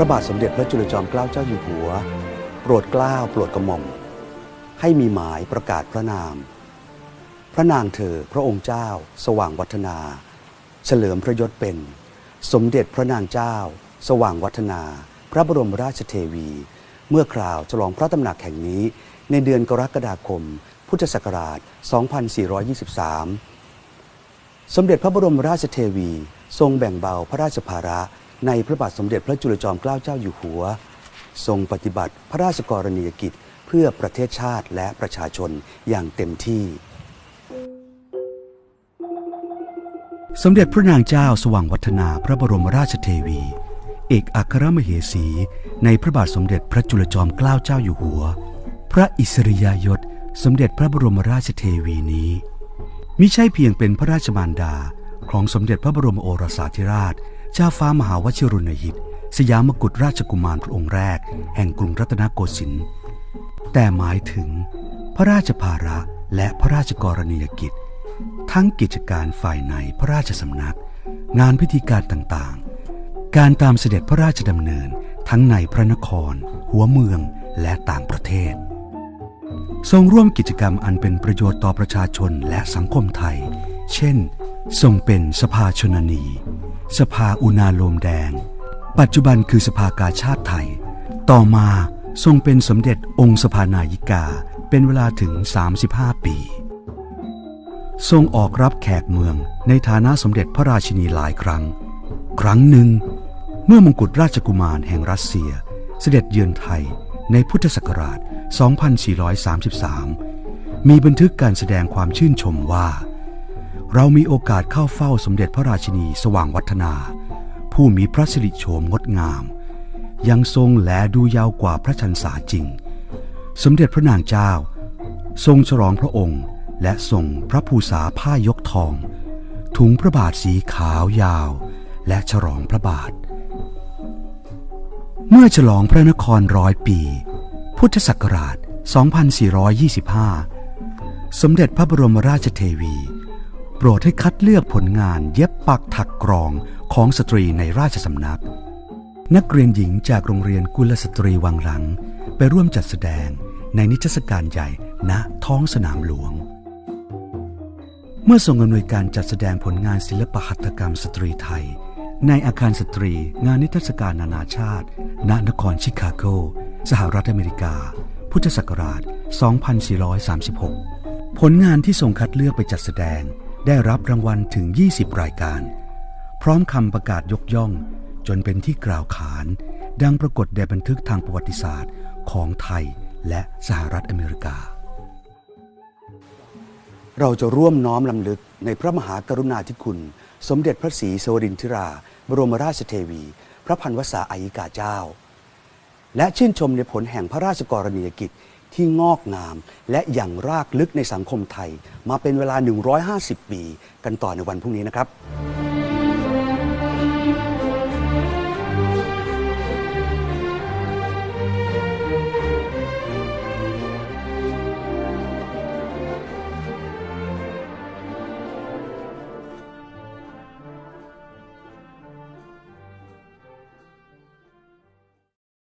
พระบาทสมเด็จพระจุลจอมเกล้าเจ้าอยู่หัว โปรดเกล้าโปรดกระหม่อม ให้มีหมายประกาศพระนาม พระนางเธอพระองค์เจ้า สว่างวัฒนา เฉลิมพระยศเป็น สมเด็จพระนางเจ้า สว่างวัฒนา พระบรมราชเทวี เมื่อคราวฉลองพระตำหนักแห่งนี้ ในเดือนกรกฎาคม พุทธศักราช 2423 สมเด็จพระบรมราชเทวี ทรงแบ่งเบาพระราชภาระ ในพระบาทสมเด็จพระจุลจอมเกล้าเจ้าอยู่หัว ทรงปฏิบัติพระราชกรณียกิจเพื่อประเทศชาติและประชาชนอย่างเต็มที่ สมเด็จพระนางเจ้าสว่างวัฒนาพระบรมราชเทวี เอกอัครมเหสี ในพระบาทสมเด็จพระจุลจอมเกล้าเจ้าอยู่หัว พระอิสริยยศ สมเด็จพระบรมราชเทวีนี้มิใช่เพียงเป็นพระราชมารดาของสมเด็จพระบรมโอรสาธิราช เจ้าฟ้ามหาวชิรุณหิต สยามกุฎราชกุมารพระองค์แรก แห่งกรุงรัตนโกสินทร์แต่หมายถึง พระราชภาระและพระราชกรณียกิจ ทั้งกิจการฝ่ายในพระราชสำนัก งานพิธีการต่างๆ การตามเสด็จพระราชดำเนินทั้งในพระนคร หัวเมืองและต่างประเทศ ทรงร่วมกิจกรรมอันเป็นประโยชน์ต่อประชาชนและสังคมไทย เช่น ทรงเป็นสภาชนนี สภาอุณาโลมแดง ปัจจุบันคือสภากาชาติไทย ต่อมาทรงเป็นสมเด็จองค์สภานายิกาเป็นเวลาถึง 35 ปี ทรงออกรับแขกเมืองในฐานะสมเด็จพระราชินีหลายครั้ง ครั้งหนึ่ง เมื่อมงกุฎราชกุมารแห่งรัสเซีย เสด็จเยือนไทยในพุทธศักราช 2433 มีบันทึกการแสดงความชื่นชมว่า เรามีโอกาสเข้าเฝ้าสมเด็จพระราชินีสว่างวัฒนา ผู้มีพระสิริโฉมงดงาม ยังทรงแลดูยาวกว่าพระชันษาจริง สมเด็จพระนางเจ้า ทรงฉลองพระองค์ และทรงพระภูษาผ้ายกทอง ถุงพระบาทสีขาวยาว และฉลองพระบาท เมื่อฉลองพระนครร้อยปี พุทธศักราช 2425 สมเด็จพระบรมราชเทวี โปรดให้คัดเลือกผลงานเย็บปักถักกรองของสตรีในราชสำนัก นักเรียนหญิงจากโรงเรียนกุลสตรีวังหลัง ไปร่วมจัดแสดงในนิทรรศการใหญ่ณท้องสนามหลวง เมื่อทรงอำนวยการจัดแสดงผลงานศิลปหัตถกรรมสตรีไทย ในอาคารสตรีงานนิทรรศการนานาชาติ ณนครชิคาโก สหรัฐอเมริกา พุทธศักราช 2436 ผลงานที่ทรงคัดเลือกไปจัดแสดง ได้รับรางวัลถึง 20 รายการ พร้อมคำประกาศยกย่อง จนเป็นที่กล่าวขาน ดังปรากฏในบันทึกทางประวัติศาสตร์ของไทยและสหรัฐอเมริกา เราจะร่วมน้อมลำลึกในพระมหากรุณาธิคุณ สมเด็จพระศรีสวรินทิรา บรมราชเทวี พระพันวษาอายิกาเจ้า และชื่นชมในผลแห่งพระราชกรณียกิจ ที่งอกงาม และอย่างรากลึกในสังคมไทย มาเป็นเวลา 150 ปี กันต่อในวันพรุ่งนี้นะครับ